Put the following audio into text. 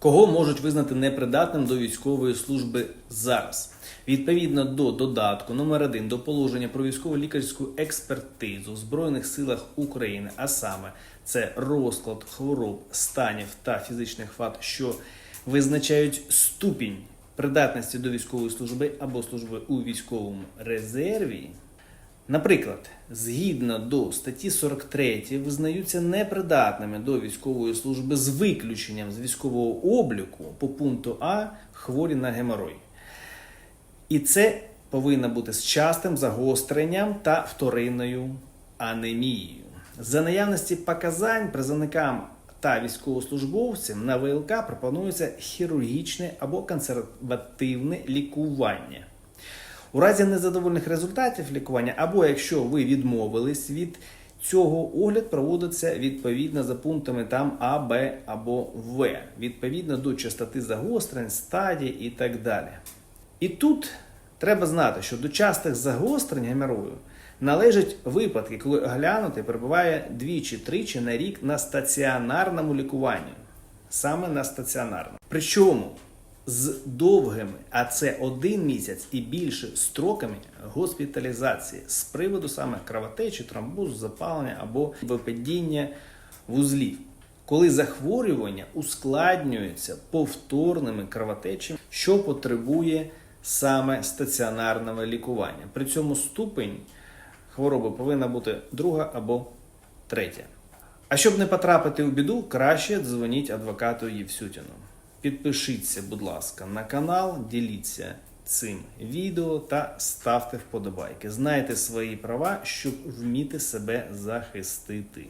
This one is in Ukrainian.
Кого можуть визнати непридатним до військової служби зараз? Відповідно до додатку номер 1 до положення про військово лікарську експертизу в Збройних силах України, а саме це розклад хвороб, станів та фізичних фат, що визначають ступінь придатності до військової служби або служби у військовому резерві. Наприклад, згідно до статті 43 визнаються непридатними до військової служби з виключенням з військового обліку по пункту А хворі на геморой. І це повинно бути з частим загостренням та вторинною анемією. За наявності показань призовникам та військовослужбовцям на ВЛК пропонується хірургічне або консервативне лікування. У разі незадовольних результатів лікування, або якщо ви відмовились від цього, огляд проводиться відповідно за пунктами там А, Б або В, відповідно до частоти загострень, стадій і так далі. І тут треба знати, що до частих загострень геморою належать випадки, коли оглянутий перебуває двічі-тричі на рік на стаціонарному лікуванні, саме на стаціонарному. Причому з довгими, а це один місяць і більше строками госпіталізації з приводу саме кровотечі, тромбозу, запалення або випадіння вузлів. Коли захворювання ускладнюється повторними кровотечами, що потребує саме стаціонарного лікування. При цьому ступень хвороби повинна бути друга або третя. А щоб не потрапити у біду, краще дзвоніть адвокату Євсютіну. Підпишіться, будь ласка, на канал, діліться цим відео та ставте вподобайки. Знайте свої права, щоб вміти себе захистити.